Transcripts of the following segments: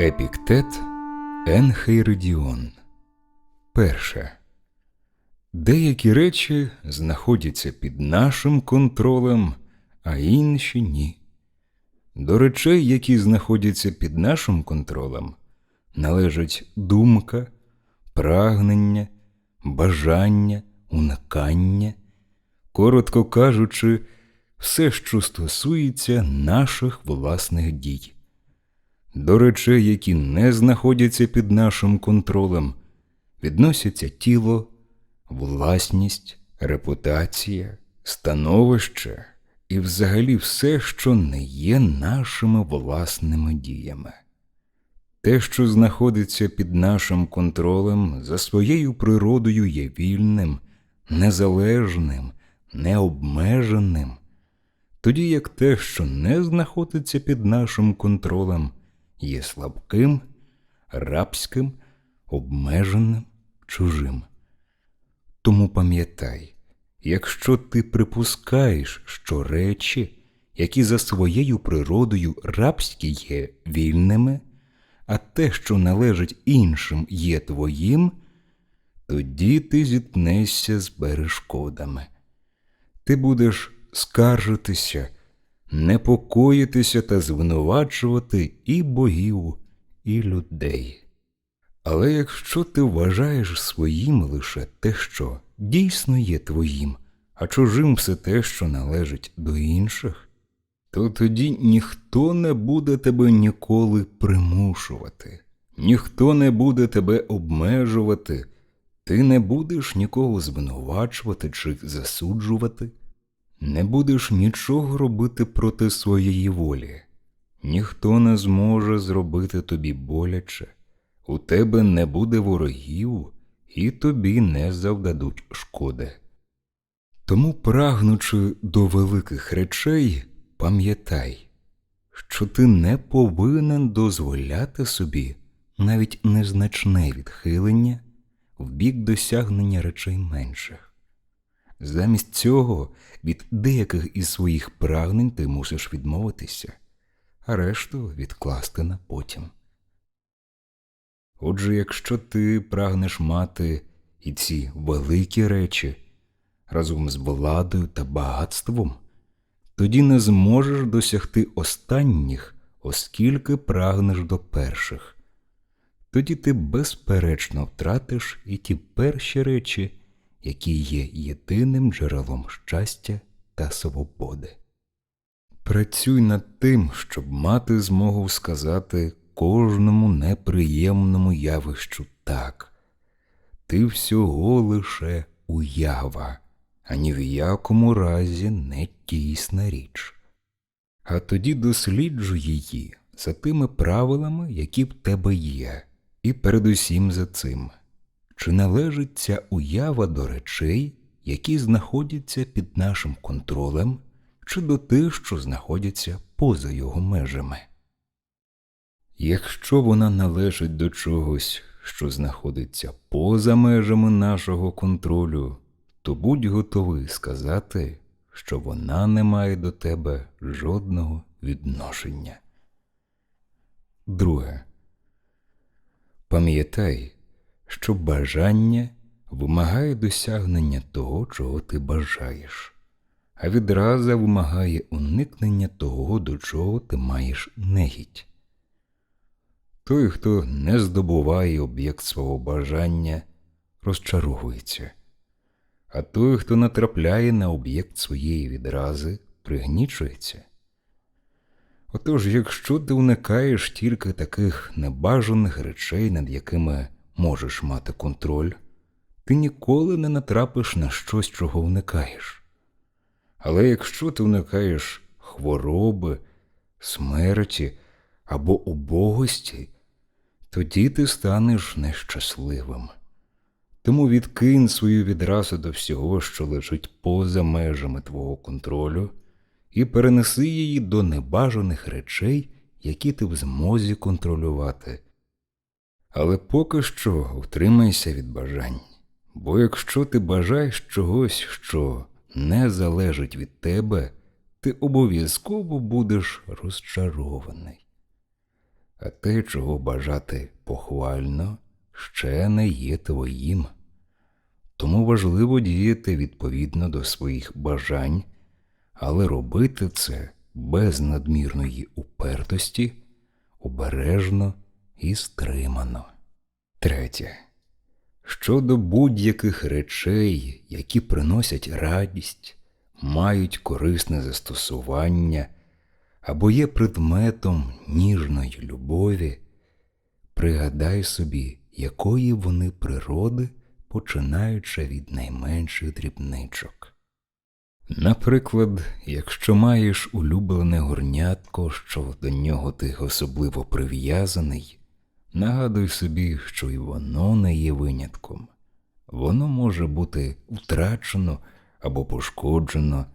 Епіктет Енхейридіон. Перше. Деякі речі знаходяться під нашим контролем, а інші ні. До речей, які знаходяться під нашим контролем, належать думка, прагнення, бажання, уникання, коротко кажучи, все, що стосується наших власних дій. До речей, які не знаходяться під нашим контролем, відносяться тіло, власність, репутація, становище і взагалі все, що не є нашими власними діями. Те, що знаходиться під нашим контролем, за своєю природою є вільним, незалежним, необмеженим, тоді як те, що не знаходиться під нашим контролем, є слабким, рабським, обмеженим, чужим. Тому пам'ятай, якщо ти припускаєш, що речі, які за своєю природою рабські є вільними, а те, що належить іншим, є твоїм, тоді ти зіткнешся з перешкодами. Ти будеш скаржитися, непокоїтися та звинувачувати і богів, і людей. Але якщо ти вважаєш своїм лише те, що дійсно є твоїм, а чужим все те, що належить до інших, то тоді ніхто не буде тебе ніколи примушувати, ніхто не буде тебе обмежувати, ти не будеш нікого звинувачувати чи засуджувати, не будеш нічого робити проти своєї волі, ніхто не зможе зробити тобі боляче. У тебе не буде ворогів, і тобі не завдадуть шкоди. Тому, прагнучи до великих речей, пам'ятай, що ти не повинен дозволяти собі навіть незначне відхилення в бік досягнення речей менших. Замість цього від деяких із своїх прагнень ти мусиш відмовитися, а решту відкласти на потім. Отже, якщо ти прагнеш мати і ці великі речі разом з владою та багатством, тоді не зможеш досягти останніх, оскільки прагнеш до перших. Тоді ти безперечно втратиш і ті перші речі, які є єдиним джерелом щастя та свободи. Працюй над тим, щоб мати змогу сказати кожному неприємному явищу так. Ти всього лише уява, а ні в якому разі не тісна річ. А тоді досліджуй її за тими правилами, які в тебе є, і передусім за цим, чи належить ця уява до речей, які знаходяться під нашим контролем, чи до тих, що знаходяться поза його межами. Якщо вона належить до чогось, що знаходиться поза межами нашого контролю, то будь готовий сказати, що вона не має до тебе жодного відношення. Друге. Пам'ятай, що бажання вимагає досягнення того, чого ти бажаєш, а відраза вимагає уникнення того, до чого ти маєш негідь. Той, хто не здобуває об'єкт свого бажання, розчаровується, а той, хто натрапляє на об'єкт своєї відрази, пригнічується. Отож, якщо ти уникаєш тільки таких небажаних речей, над якими можеш мати контроль, ти ніколи не натрапиш на щось, чого уникаєш. Але якщо ти уникаєш хвороби, смерті або убогості, тоді ти станеш нещасливим. Тому відкинь свою відразу до всього, що лежить поза межами твого контролю, і перенеси її до небажаних речей, які ти в змозі контролювати. Але поки що утримайся від бажань, бо якщо ти бажаєш чогось, що не залежить від тебе, ти обов'язково будеш розчарований. а те, чого бажати похвально, ще не є твоїм. Тому важливо діяти відповідно до своїх бажань, але робити це без надмірної упертості, обережно і стримано. Третє. Щодо будь-яких речей, які приносять радість, мають корисне застосування або є предметом ніжної любові, пригадай собі, якої вони природи, починаючи від найменших дрібничок. Наприклад, якщо маєш улюблене горнятко, що до нього ти особливо прив'язаний, нагадуй собі, що й воно не є винятком. Воно може бути втрачено або пошкоджено,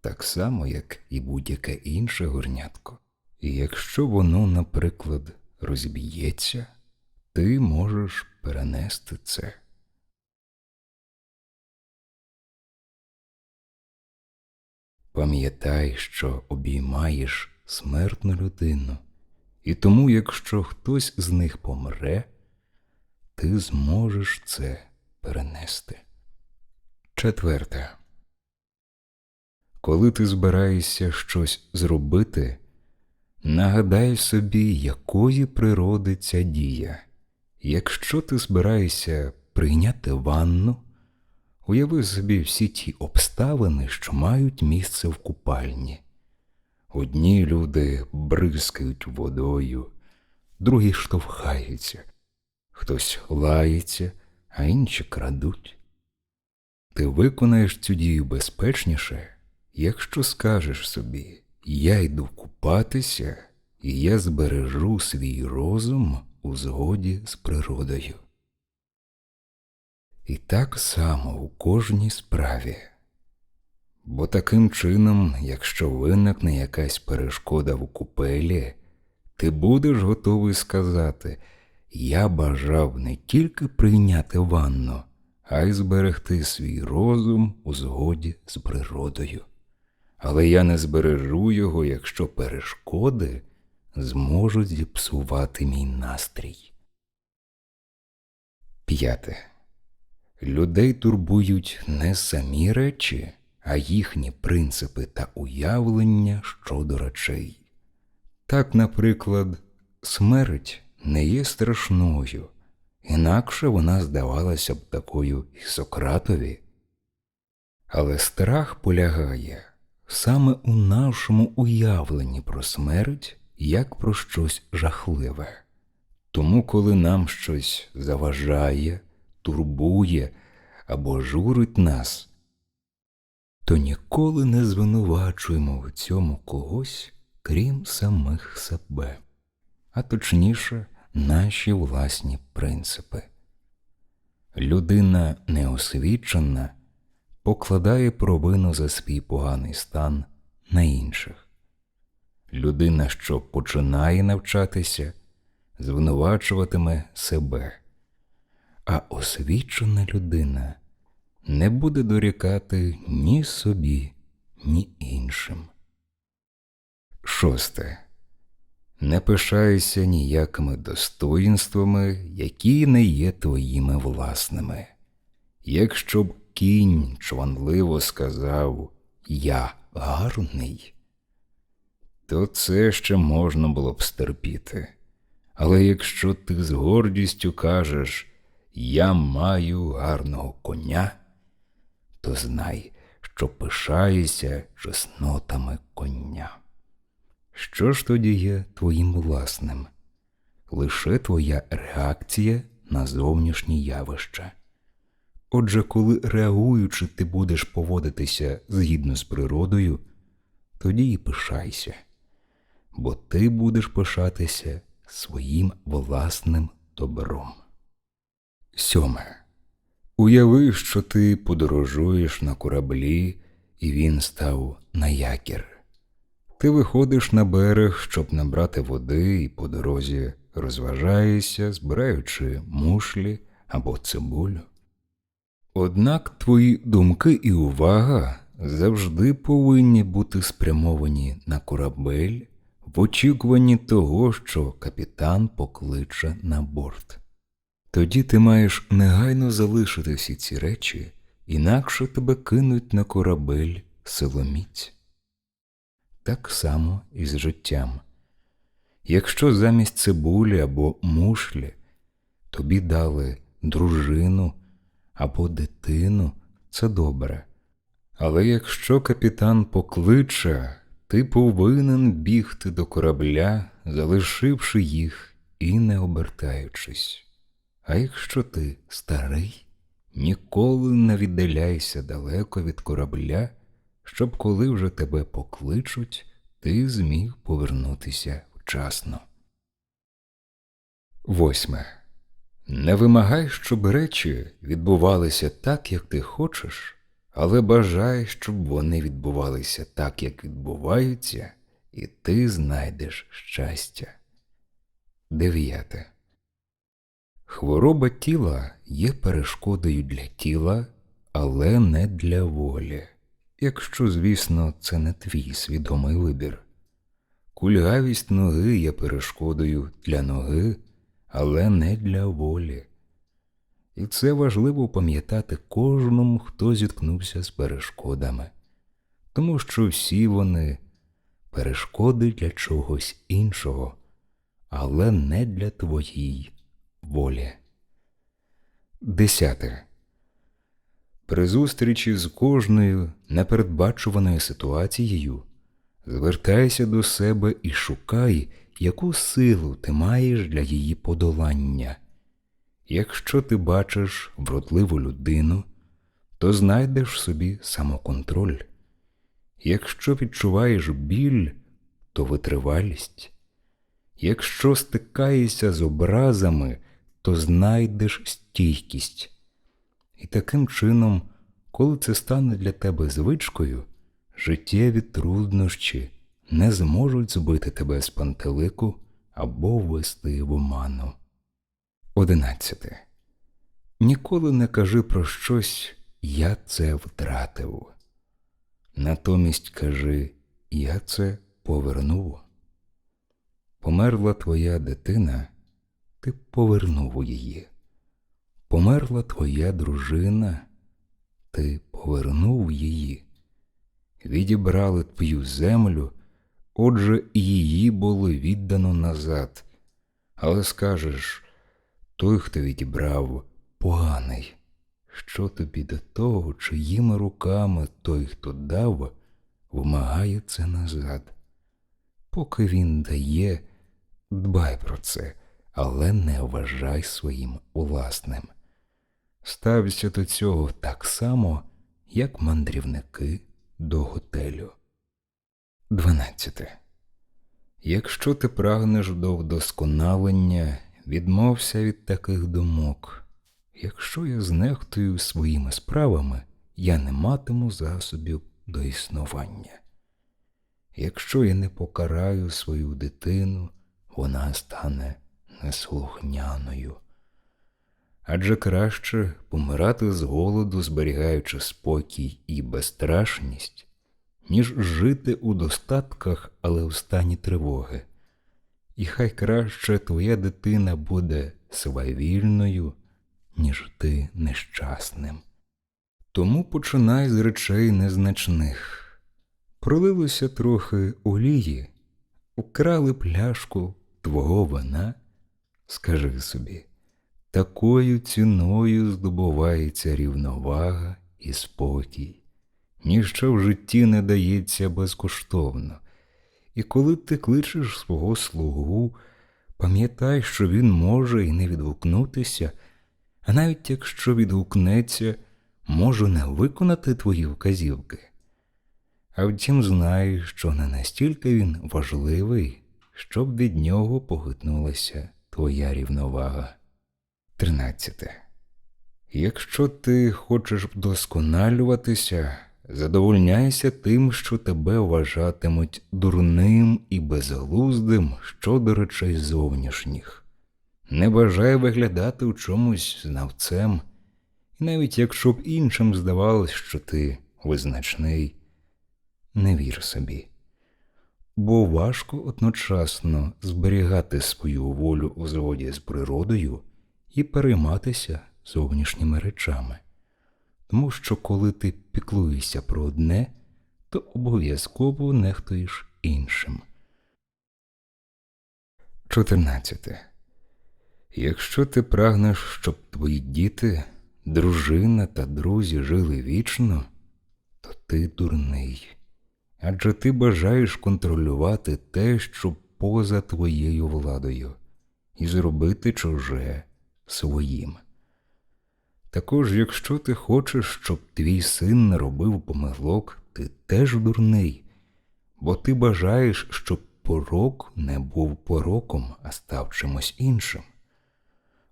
так само, як і будь-яке інше горнятко. І якщо воно, наприклад, розб'ється, ти можеш перенести це. Пам'ятай, що обіймаєш смертну людину, і тому, якщо хтось з них помре, ти зможеш це перенести. Четверте. Коли ти збираєшся щось зробити, нагадай собі, якої природи ця дія. Якщо ти збираєшся прийняти ванну, уяви собі всі ті обставини, що мають місце в купальні. Одні люди бризкають водою, другі штовхаються, хтось лається, а інші крадуть. Ти виконаєш цю дію безпечніше, якщо скажеш собі Я йду купатися, і я збережу свій розум у згоді з природою. І так само у кожній справі. Бо таким чином, якщо виникне якась перешкода в купелі, ти будеш готовий сказати Я бажав не тільки прийняти ванну, а й зберегти свій розум у згоді з природою. Але я не збережу його, якщо перешкоди зможуть зіпсувати мій настрій. П'яте. Людей турбують не самі речі, а їхні принципи та уявлення щодо речей. Так, наприклад, смерть не є страшною, інакше вона здавалася б такою і Сократові. Але страх полягає саме у нашому уявленні про смерть як про щось жахливе. Тому, коли нам щось заважає, турбує або журить нас, то ніколи не звинувачуємо в цьому когось, крім самих себе, а точніше, наші власні принципи. Людина неосвічена покладає провину за свій поганий стан на інших. Людина, що починає навчатися, звинувачуватиме себе, а освічена людина не буде дорікати ні собі, ні іншим. Шосте. Не пишайся ніякими достоїнствами, які не є твоїми власними. Якщо б кінь чванливо сказав Я гарний, то це ще можна було б стерпіти. Але якщо ти з гордістю кажеш Я маю гарного коня, то знай, що пишаєшся чеснотами коня. Що ж тоді є твоїм власним? Лише твоя реакція на зовнішні явища. Отже, коли реагуючи, ти будеш поводитися згідно з природою, тоді і пишайся, бо ти будеш пишатися своїм власним добром. Сьоме. Уяви, що ти подорожуєш на кораблі, і він став на якір. Ти виходиш на берег, щоб набрати води, і по дорозі розважаєшся, збираючи мушлі або цибулю. Однак твої думки і увага завжди повинні бути спрямовані на корабель, в очікуванні того, що капітан покличе на борт. Тоді ти маєш негайно залишити всі ці речі, інакше тебе кинуть на корабель силоміць. Так само і з життям. Якщо замість цибулі або мушлі тобі дали дружину або дитину, це добре. Але якщо капітан покличе, ти повинен бігти до корабля, залишивши їх і не обертаючись. А якщо ти старий, ніколи не віддаляйся далеко від корабля, щоб коли вже тебе покличуть, ти зміг повернутися вчасно. Восьме. Не вимагай, щоб речі відбувалися так, як ти хочеш, але бажай, щоб вони відбувалися так, як відбуваються, і ти знайдеш щастя. Дев'яте. Хвороба тіла є перешкодою для тіла, але не для волі, якщо, звісно, це не твій свідомий вибір. Кульгавість ноги є перешкодою для ноги, але не для волі. І це важливо пам'ятати кожному, хто зіткнувся з перешкодами, тому що всі вони перешкоди для чогось іншого, але не для твоїй волі. Десяте. При зустрічі з кожною непередбачуваною ситуацією звертайся до себе і шукай, яку силу ти маєш для її подолання. Якщо ти бачиш вродливу людину, то знайдеш собі самоконтроль. Якщо відчуваєш біль, то витривалість. Якщо стикаєшся з образами, то знайдеш стійкість. І таким чином, коли це стане для тебе звичкою, життєві труднощі не зможуть збити тебе з пантелику або ввести в оману. Одинадцяте. Ніколи не кажи про щось я це втратив. Натомість кажи я це повернув. Померла твоя дитина, ти повернув її. Померла твоя дружина, ти повернув її. Відібрали твою землю, отже, її було віддано назад. Але скажеш той, хто відібрав, поганий. Що тобі до того, чиїми руками той, хто дав, вимагає це назад. Поки він дає, дбай про це, але не вважай своїм власним. Стався до цього так само, як мандрівники до готелю. 12. Якщо ти прагнеш до вдосконалення, відмовся від таких думок. Якщо я знехтую своїми справами, я не матиму засобів до існування. Якщо я не покараю свою дитину, вона стане неслухняною. Адже краще помирати з голоду, зберігаючи спокій і безстрашність, ніж жити у достатках, але в стані тривоги. І хай краще твоя дитина буде свавільною, ніж ти нещасним. Тому починай з речей незначних. Пролилося трохи олії, украли пляшку твого вина, скажи собі, такою ціною здобувається рівновага і спокій, ніщо в житті не дається безкоштовно. І коли ти кличеш свого слугу, пам'ятай, що він може і не відгукнутися, а навіть якщо відгукнеться, може не виконати твої вказівки. А втім, знай, що не настільки він важливий, щоб від нього похитнулася твоя рівновага. 13. Якщо ти хочеш вдосконалюватися, задовольняйся тим, що тебе вважатимуть дурним і безглуздим щодо речей зовнішніх. Не бажай виглядати у чомусь знавцем, і навіть якщо б іншим здавалось, що ти визначний, не вір собі. Бо важко одночасно зберігати свою волю у згоді з природою і перейматися зовнішніми речами. Тому що коли ти піклуєшся про одне, то обов'язково нехтуєш іншим. 14. Якщо ти прагнеш, щоб твої діти, дружина та друзі жили вічно, то ти дурний. Адже ти бажаєш контролювати те, що поза твоєю владою, і зробити чуже своїм. Також, якщо ти хочеш, щоб твій син не робив помилок, ти теж дурний, бо ти бажаєш, щоб порок не був пороком, а став чимось іншим.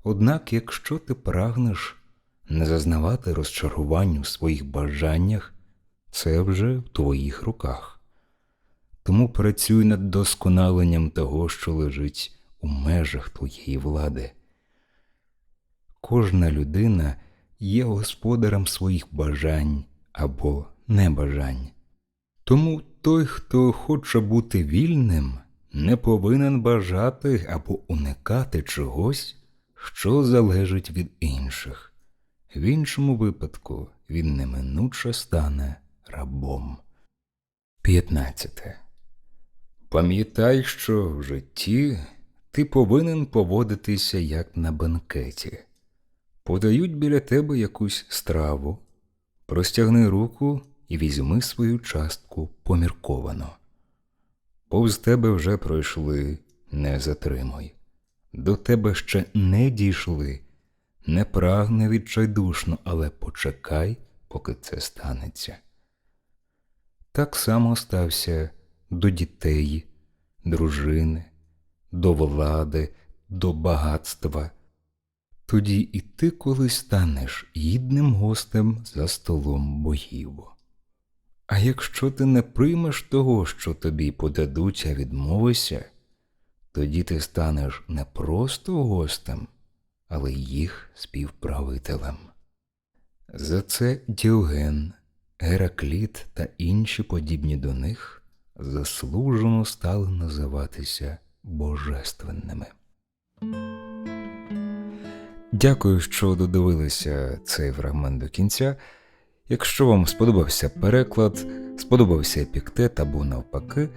Однак, якщо ти прагнеш не зазнавати розчарувань у своїх бажаннях, це вже в твоїх руках. Тому працюй над досконаленням того, що лежить у межах твоєї влади. Кожна людина є господарем своїх бажань або небажань. Тому той, хто хоче бути вільним, не повинен бажати або уникати чогось, що залежить від інших. В іншому випадку він неминуче стане рабом. 15. Пам'ятай, що в житті ти повинен поводитися як на банкеті. Подають біля тебе якусь страву, простягни руку і візьми свою частку помірковано. Повз тебе вже пройшли, не затримуй. До тебе ще не дійшли, не прагне відчайдушно, але почекай, поки це станеться. Так само стався до дітей, дружини, до влади, до багатства. Тоді і ти колись станеш гідним гостем за столом богів. А якщо ти не приймеш того, що тобі подадуть, а відмовишся, тоді ти станеш не просто гостем, але їх співправителем. За це Діоген, Геракліт та інші подібні до них заслужено стали називатися божественними. Дякую, що додивилися цей фрагмент до кінця. Якщо вам сподобався переклад, сподобався епіктет або навпаки,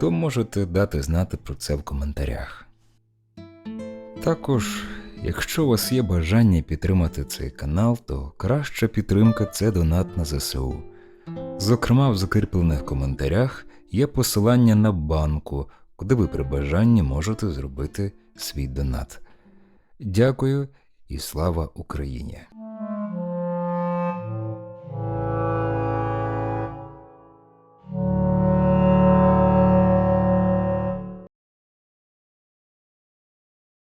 то можете дати знати про це в коментарях. Також, якщо у вас є бажання підтримати цей канал, то краща підтримка це донат на ЗСУ. Зокрема, в закріплених коментарях є посилання на банку, куди ви при бажанні можете зробити свій донат. Дякую і слава Україні!